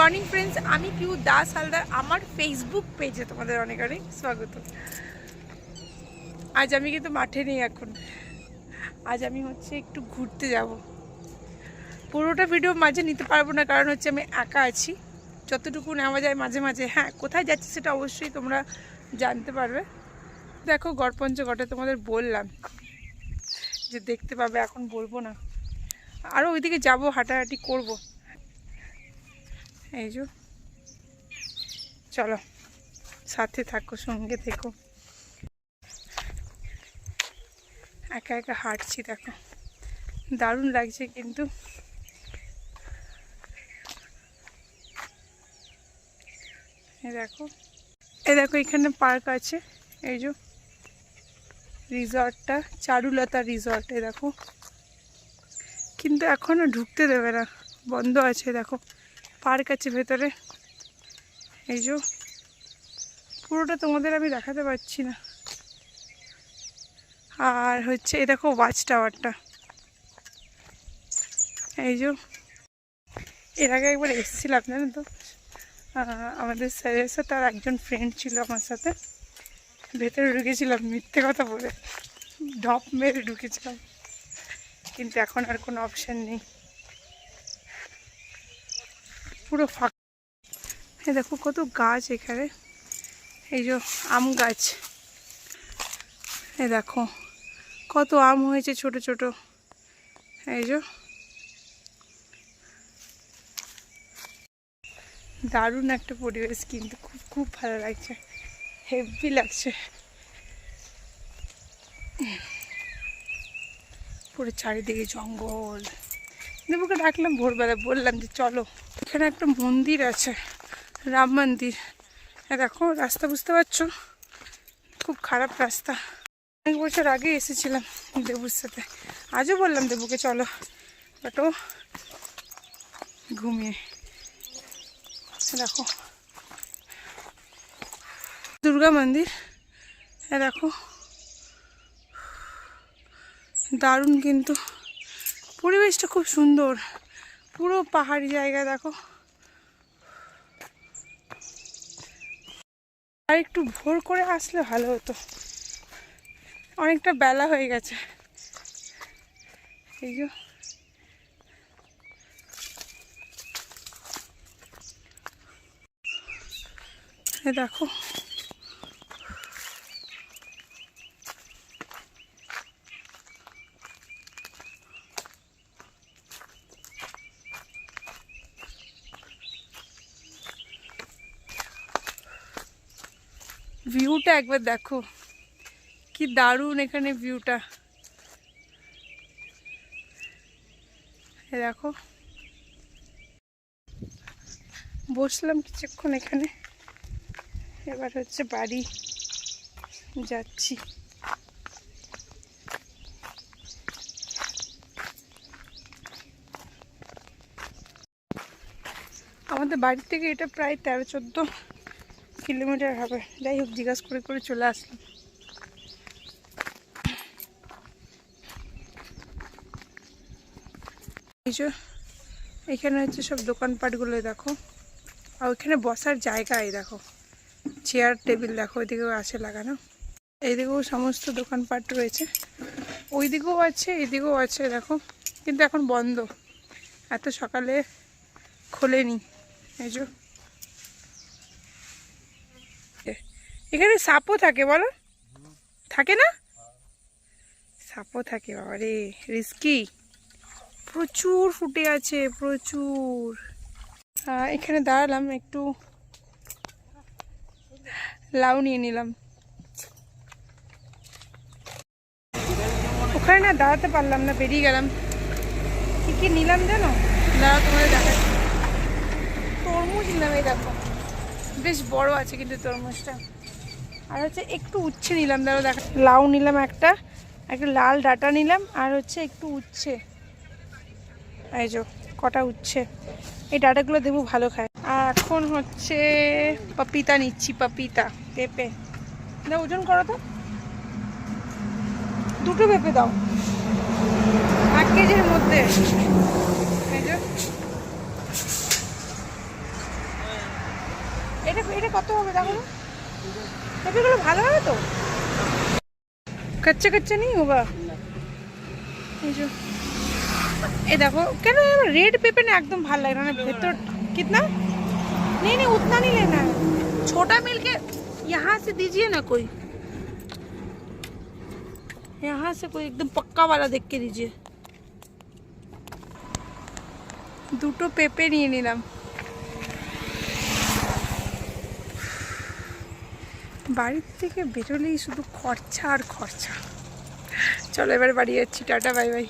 Morning friends, আমি পিউ দাস হালদার, আমার Facebook পেজে তোমাদের অনেক অনেক স্বাগত। আজ আমি কিন্তু মাঠে নেই এখন। আজ আমি হচ্ছে একটু ঘুরতে যাব। পুরোটা ভিডিও মাঝে নিতে পারব না, কারণ হচ্ছে আমি একা আছি। যতটুকু নেওয়া যায় মাঝে মাঝে। হ্যাঁ কোথায় যাচ্ছি সেটা অবশ্যই তোমরা জানতে পারবে। দেখো গড়পঞ্চগটে তোমাদের বললাম যে দেখতে পাবে, এখন বলব না। আরও ওইদিকে যাব, হাঁটাহাঁটি করব। এই যে। চলো, সাথে থাকো, সঙ্গে থেকো। একা একা হাঁটছি, দেখো। দারুণ লাগছে কিন্তু। দেখো। এই দেখো, এখানে পার্ক আছে। এই যে। রিসর্টটা, চারুলতা রিসর্ট, এই দেখো। কিন্তু এখনও ঢুকতে দেবে না। বন্ধ আছে, দেখো। পার্ক আছে ভেতরে। এই যে, পুরোটা তোমাদের আমি দেখাতে পারছি না। আর হচ্ছে, এই দেখো ওয়াচ টাওয়ারটা এই যে, এর আগে একবার এসেছিলাম জানেন তো? আমাদের স্যারের সাথে আর একজন ফ্রেন্ড ছিল আমার সাথে। ভেতরে ঢুকেছিলাম, মিথ্যে কথা বলে। ঢপ মেরে ঢুকেছিলাম। কিন্তু এখন আর কোনো অপশান নেই। পুরো ফাঁকা। এই দেখো কত গাছ এখানে। এই যে আম গাছ। এই দেখো কত আম হয়েছে ছোট ছোট। এই যে। দারুণ একটা পরিবেশ কিন্তু খুব খুব ভালো লাগছে। হেভি লাগছে। পুরো চারিদিকে জঙ্গল। দেবুকে ডাকলাম ভোরবেলা, বললাম যে চলো। এখানে একটা মন্দির আছে, রাম মন্দির। দেখো, রাস্তা বুঝতে পারছ? খুব খারাপ রাস্তা। অনেক বছর আগে এসেছিলাম দেবুর সাথে। আজও বললাম দেবুকে, চলো। বাট ঘুমিয়ে। দেখো। দুর্গা মন্দির। হ্যাঁ দেখো। দারুণ কিন্তু। পরিবেশটা খুব সুন্দর। পুরো পাহাড়ি জায়গা, দেখো। আর একটু ভোর করে আসলে ভালো হতো। অনেকটা বেলা হয়ে গেছে। এই যে। দেখো। ভিউটা একবার দেখো। কি দারুণ এখানে ভিউটা। দেখো। বসলাম কিছুক্ষণ এখানে। এবার হচ্ছে বাড়ি যাচ্ছি। আমাদের বাড়ি থেকে এটা প্রায় তেরো, চোদ্দ কিলোমিটার হবে। যাই হোক, জিজ্ঞাসা করে করে চলে আসলাম। এখানে হচ্ছে সব দোকানপাটগুলো, দেখো। আর ওইখানে বসার জায়গা এই দেখো। চেয়ার টেবিল দেখো, ওইদিকেও আছে লাগানো। এইদিকেও সমস্ত দোকানপাট রয়েছে। ওইদিকেও আছে, এইদিকেও আছে, দেখো। কিন্তু এখন বন্ধ। এত সকালে খোলেনি। এই যে এখানে সাপও থাকে, বলো? থাকে না? সাপও থাকে বাবা রে রিস্কি প্রচুর ফুটে আছে, প্রচুর। এখানে দাঁড়ালাম, একটু লাউ নিয়ে নিলাম। ওখানে না দাঁড়াতে পারলাম না, বেরিয়ে গেলাম। কি কি নিলাম জানো? দাঁড়া তোমাদের দেখাচ্ছি। তরমুজ নিলাম, এই দেখো। বেশ বড় আছে কিন্তু তরমুজটা। আর হচ্ছে একটু উচ্ছে নিলাম দাঁড়ো দেখা, লাউ নিলাম একটা একটা লাল ডাটা নিলাম, আর হচ্ছে একটু উচ্ছে। এই যো কটা উচ্ছে। এই ডাটাগুলো দেবো ভালো খায়। আর এখন হচ্ছে পাপিতা নিচ্ছি, পাপিতা, পেঁপে। দাও, ওজন করো তো। দুটো পেঁপে দাও। এক কেজির মধ্যে। এটা এটা কত হবে দেখো? পেঁপেগুলো ভালো হবে তো कच्चा कच्चा नहीं होगा ये जो ये देखो क्या रेड पेपर ना एकदम भाल लग रहा है भीतर कितना नहीं नहीं उतना नहीं लेना है छोटा मिल के यहाँ से दीजिए ना कोई यहाँ से कोई एकदम पक्का वाला देख के दीजिए দুটো পেঁপে নিয়ে নিলাম বাড়ির থেকে বেরোলেই শুধু খরচা আর খরচা। চলো এবার বাড়ি যাচ্ছি টাটা বাই বাই।